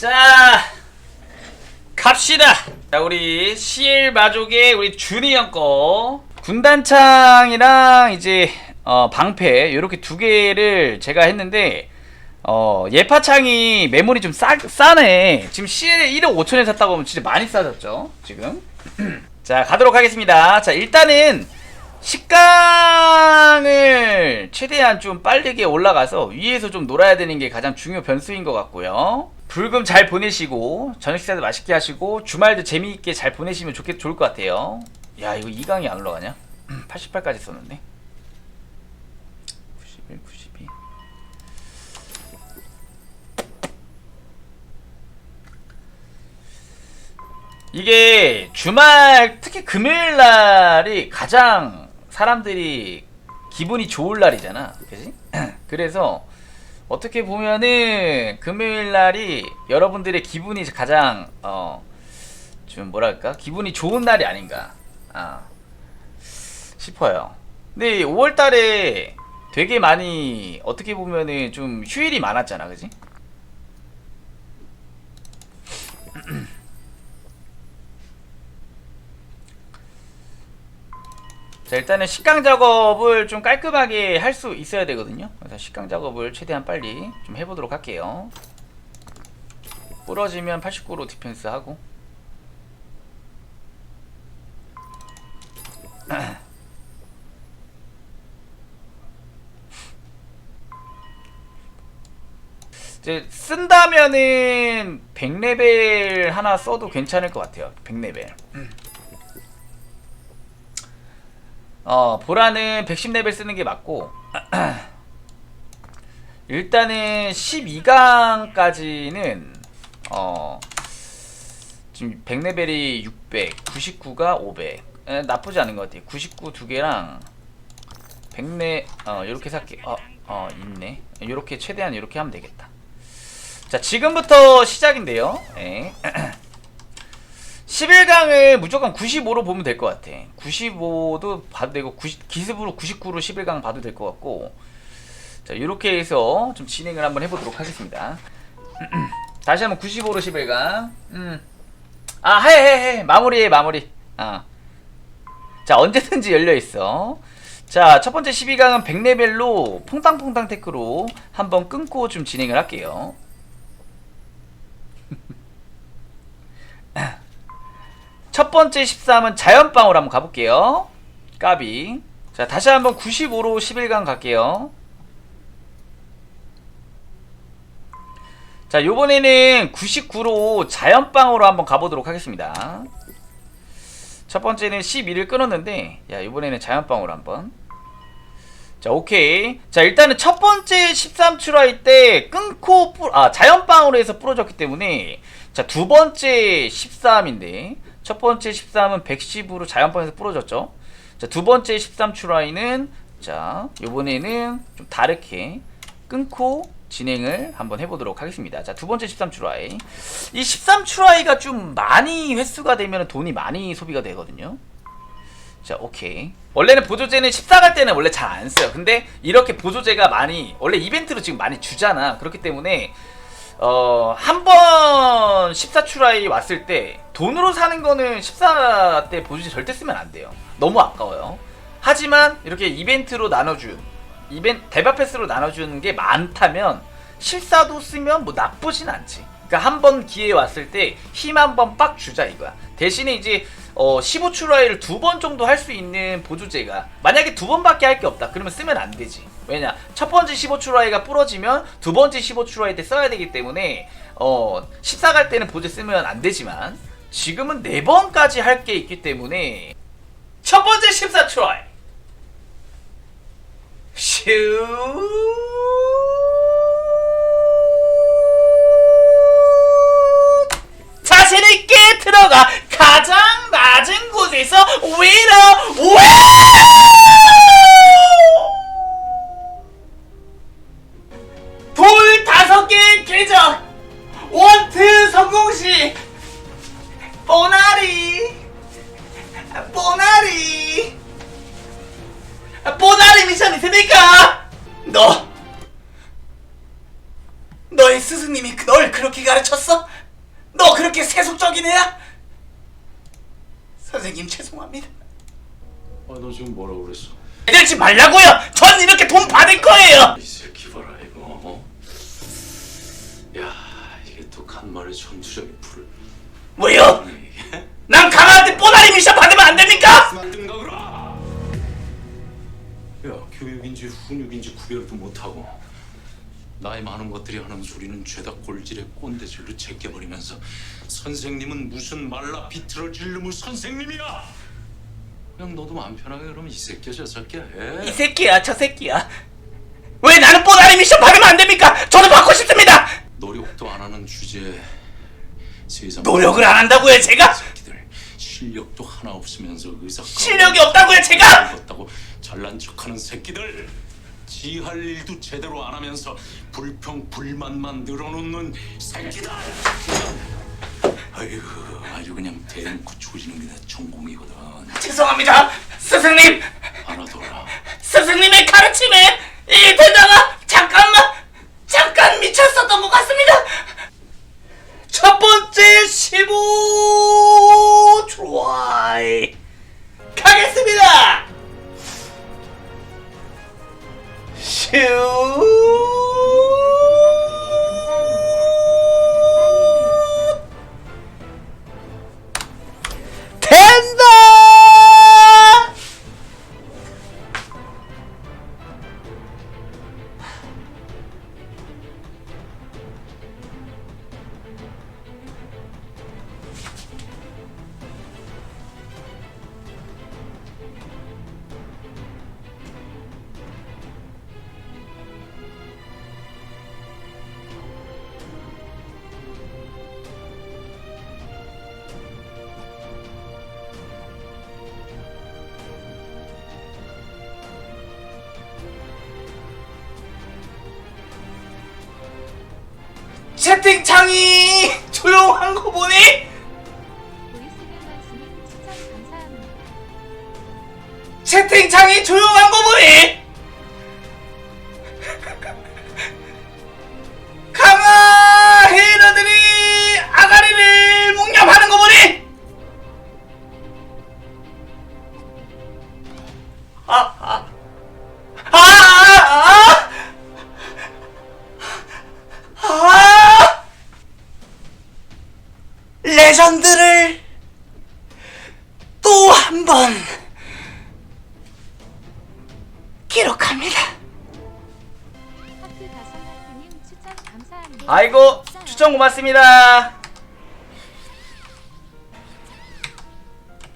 자 갑시다. 자 우리 CL 마족의 우리 준이 형거. 군단창이랑 이제 어, 방패 이렇게 두 개를 제가 했는데 어, 예파창이 메모리 좀 싸, 싸네. 지금 CL 1억 5천에 샀다고 하면 진짜 많이 싸졌죠 지금? 자 가도록 하겠습니다. 자 일단은 식강을 최대한 좀 빠르게 올라가서 위에서 좀 놀아야 되는 게 가장 중요 변수인 것 같고요. 불금 잘 보내시고 저녁 식사도 맛있게 하시고 주말도 재미있게 잘 보내시면 좋겠 좋을 것 같아요. 야 이거 2강이 안 올라가냐? 88까지 썼는데. 91, 92. 이게 주말 특히 금요일 날이 가장 사람들이 기분이 좋을 날이잖아. 그지? 그래서 어떻게 보면은 금요일 날이 여러분들의 기분이 가장 어 좀 뭐랄까? 기분이 좋은 날이 아닌가. 아. 싶어요. 근데 5월 달에 되게 많이 어떻게 보면은 좀 휴일이 많았잖아. 그지? 자 일단은 식강 작업을 좀 깔끔하게 할 수 있어야 되거든요. 그래서 식강 작업을 최대한 빨리 좀 해보도록 할게요. 부러지면 89로 디펜스 하고. 이제 쓴다면은 100레벨 하나 써도 괜찮을 것 같아요. 100레벨 어, 보라는 110레벨 쓰는 게 맞고, 일단은 12강까지는, 어, 지금 100레벨이 600, 99가 500. 에, 나쁘지 않은 것 같아요. 99 두 개랑, 100레, 어, 요렇게 살게. 어, 어, 있네. 요렇게, 최대한 요렇게 하면 되겠다. 자, 지금부터 시작인데요. 예. 11강을 무조건 95로 보면 될 것 같아. 95도 봐도 되고 90, 기습으로 99로 11강 봐도 될 것 같고 자 이렇게 해서 좀 진행을 한번 해보도록 하겠습니다. 다시 한번 95로 11강. 음. 아 해 해 해 마무리해 마무리. 아. 자 언제든지 열려 있어. 자 첫 번째 12강은 100레벨로 퐁당퐁당 테크로 한번 끊고 좀 진행을 할게요. 첫 번째 13은 자연빵으로 한번 가볼게요. 까비. 자, 다시 한번 95로 11강 갈게요. 자, 요번에는 99로 자연빵으로 한번 가보도록 하겠습니다. 첫 번째는 11을 끊었는데, 야, 요번에는 자연빵으로 한번. 자, 오케이. 자, 일단은 첫 번째 13 추라이 때 끊고, 뿌, 아, 자연빵으로 해서 부러졌기 때문에, 자, 두 번째 13인데, 첫 번째 13은 110으로 자연빵에서 부러졌죠. 자, 두 번째 13 추라이는, 자, 요번에는 좀 다르게 끊고 진행을 한번 해보도록 하겠습니다. 자, 두 번째 13 추라이. 이 13 추라이가 좀 많이 횟수가 되면 돈이 많이 소비가 되거든요. 자, 오케이. 원래는 보조제는 14갈 때는 원래 잘 안 써요. 근데 이렇게 보조제가 많이, 원래 이벤트로 지금 많이 주잖아. 그렇기 때문에, 어, 한 번 14 추라이 왔을 때 돈으로 사는 거는 14 때 보조제 절대 쓰면 안 돼요. 너무 아까워요. 하지만 이렇게 이벤트로 나눠준, 이벤트, 대박 패스로 나눠주는 게 많다면 실사도 쓰면 뭐 나쁘진 않지. 그러니까 한 번 기회 왔을 때 힘 한 번 빡 주자 이거야. 대신에 이제 어 15추라이를 두 번 정도 할 수 있는 보조제가 만약에 두 번밖에 할 게 없다 그러면 쓰면 안 되지 왜냐 첫 번째 15추라이가 부러지면 두 번째 15추라이 때 써야 되기 때문에 어 14 갈 때는 보조 쓰면 안 되지만 지금은 네 번까지 할 게 있기 때문에 첫 번째 14추라이. 슈. 자신있게 있습니까? 너 너의 스승님이 널 그렇게 가르쳤어? 너 그렇게 세속적인 애야? 선생님 죄송합니다. 아 너 지금 뭐라고 그랬어? 내지 말라고요. 전 이렇게 돈 받을 거예요. 이 새끼 봐라 이거 어? 야 이게 또 간만에 전투적인 불을 왜요? 이게 교육인지 훈육인지 구별도 못하고 나이 많은 것들이 하는 소리는 죄다 골질의 꼰대질로 제껴버리면서 선생님은 무슨 말라 비틀어질 놈의 선생님이야 그냥 너도 마음 편하게 그러면 이 새끼야 저 새끼야 해. 이 새끼야 저 새끼야. 왜 나는 뽀다리 미션 받으면 안 됩니까? 저도 받고 싶습니다. 노력도 안 하는 주제에 세상 노력을 안 한다고요 제가? 새끼들 실력도 하나 없으면서 의사 실력이 없다고요 제가? 없다고 잘난 척하는 새끼들 지 할 일도 제대로 안 하면서 불평 불만만 늘어놓는 새끼들 아이고 아주 그냥 대놓고 조지는 게 내 전공이거든 죄송합니다 스승님. 알아둬라 스승님의 가르침에 이 대다가 채팅창이 조용한 거 보니. 채팅창이 조용한 거 보니? 강아 헤이러들이 아가리를 묵념하는 거 보니? 아, 아, 아, 레전드를 또 한 번 기록합니다. 아이고 추천 고맙습니다